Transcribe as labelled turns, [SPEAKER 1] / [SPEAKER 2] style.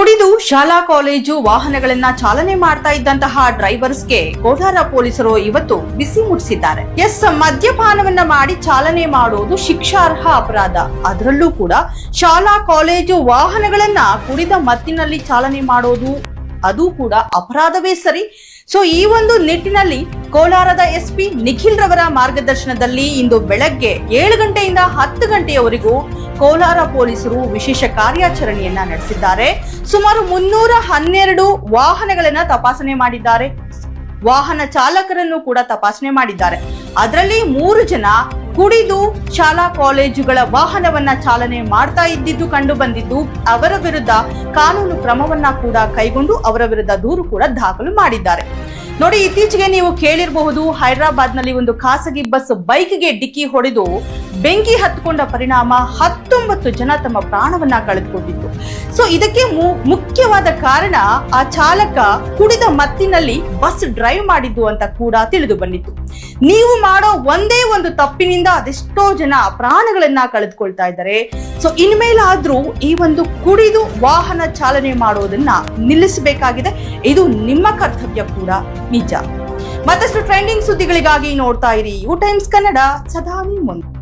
[SPEAKER 1] ಕುಡಿದು ಶಾಲಾ, ಕಾಲೇಜು ವಾಹನಗಳನ್ನ ಚಾಲನೆ ಮಾಡ್ತಾ ಇದ್ದಂತಹ ಡ್ರೈವರ್ಸ್ಗೆ ಕೋಲಾರ ಪೊಲೀಸರು ಇವತ್ತು ಬಿಸಿ ಮುಟ್ಟಿಸಿದ್ದಾರೆ. ಎಸ್, ಮದ್ಯಪಾನವನ್ನ ಮಾಡಿ ಚಾಲನೆ ಮಾಡೋದು ಶಿಕ್ಷಾರ್ಹ ಅಪರಾಧ. ಅದರಲ್ಲೂ ಕೂಡ ಶಾಲಾ, ಕಾಲೇಜು ವಾಹನಗಳನ್ನ ಕುಡಿದ ಮತ್ತಿನಲ್ಲಿ ಚಾಲನೆ ಮಾಡೋದು ಅದು ಕೂಡ ಅಪರಾಧವೇ ಸರಿ. ಸೊ, ಈ ಒಂದು ನಿಟ್ಟಿನಲ್ಲಿ ಕೋಲಾರದ ಎಸ್ ಪಿ ನಿಖಿಲ್ ರವರ ಮಾರ್ಗದರ್ಶನದಲ್ಲಿ ಇಂದು ಬೆಳಗ್ಗೆ ಏಳು ಗಂಟೆಯಿಂದ ಹತ್ತು ಗಂಟೆಯವರೆಗೂ ಕೋಲಾರ ಪೊಲೀಸರು ವಿಶೇಷ ಕಾರ್ಯಾಚರಣೆಯನ್ನ ನಡೆಸಿದ್ದಾರೆ. ಸುಮಾರು ಮುನ್ನೂರ ಹನ್ನೆರಡು ವಾಹನಗಳನ್ನ ತಪಾಸಣೆ ಮಾಡಿದ್ದಾರೆ. ವಾಹನ ಚಾಲಕರನ್ನು ಕೂಡ ತಪಾಸಣೆ ಮಾಡಿದ್ದಾರೆ. ಅದರಲ್ಲಿ ಮೂರು ಜನ ಕುಡಿದು ಶಾಲಾ ಕಾಲೇಜುಗಳ ವಾಹನವನ್ನ ಚಾಲನೆ ಮಾಡ್ತಾ ಇದ್ದಿದ್ದು ಕಂಡು ಬಂದಿದ್ದು, ಅವರ ವಿರುದ್ಧ ಕಾನೂನು ಕ್ರಮವನ್ನ ಕೂಡ ಕೈಗೊಂಡು ಅವರ ವಿರುದ್ಧ ದೂರು ಕೂಡ ದಾಖಲು ಮಾಡಿದ್ದಾರೆ. ನೋಡಿ, ಇತ್ತೀಚೆಗೆ ನೀವು ಕೇಳಿರಬಹುದು ಹೈದರಾಬಾದ್ನಲ್ಲಿ ಒಂದು ಖಾಸಗಿ ಬಸ್ ಬೈಕ್ಗೆ ಡಿಕ್ಕಿ ಹೊಡೆದು ಬೆಂಕಿ ಹತ್ಕೊಂಡ ಪರಿಣಾಮ ಹತ್ತೊಂಬತ್ತು ಜನ ತಮ್ಮ ಪ್ರಾಣವನ್ನ ಕಳೆದುಕೊಂಡಿತ್ತು. ಸೊ ಇದಕ್ಕೆ ಮುಖ್ಯವಾದ ಕಾರಣ ಆ ಚಾಲಕ ಕುಡಿದ ಮತ್ತಿನಲ್ಲಿ ಬಸ್ ಡ್ರೈವ್ ಮಾಡಿದ್ದು ಅಂತ ಕೂಡ ತಿಳಿದು ಬಂದಿತ್ತು. ನೀವು ಮಾಡೋ ಒಂದೇ ಒಂದು ತಪ್ಪಿನಿಂದ ಅದೆಷ್ಟೋ ಜನ ಪ್ರಾಣಗಳನ್ನ ಕಳೆದುಕೊಳ್ತಾ ಇದ್ದಾರೆ. ಸೊ ಇನ್ಮೇಲಾದ್ರೂ ಈ ಒಂದು ಕುಡಿದು ವಾಹನ ಚಾಲನೆ ಮಾಡೋದನ್ನ ನಿಲ್ಲಿಸಬೇಕಾಗಿದೆ. ಇದು ನಿಮ್ಮ ಕರ್ತವ್ಯ ಕೂಡ. ನಿಜ. ಮತ್ತಷ್ಟು ಟ್ರೆಂಡಿಂಗ್ ಸುದ್ದಿಗಳಿಗಾಗಿ ನೋಡ್ತಾ ಇರಿ. ಯು ಟೈಮ್ಸ್ ಕನ್ನಡ, ಸದಾ ನಿಮ್ಮ ಮುಂದೆ.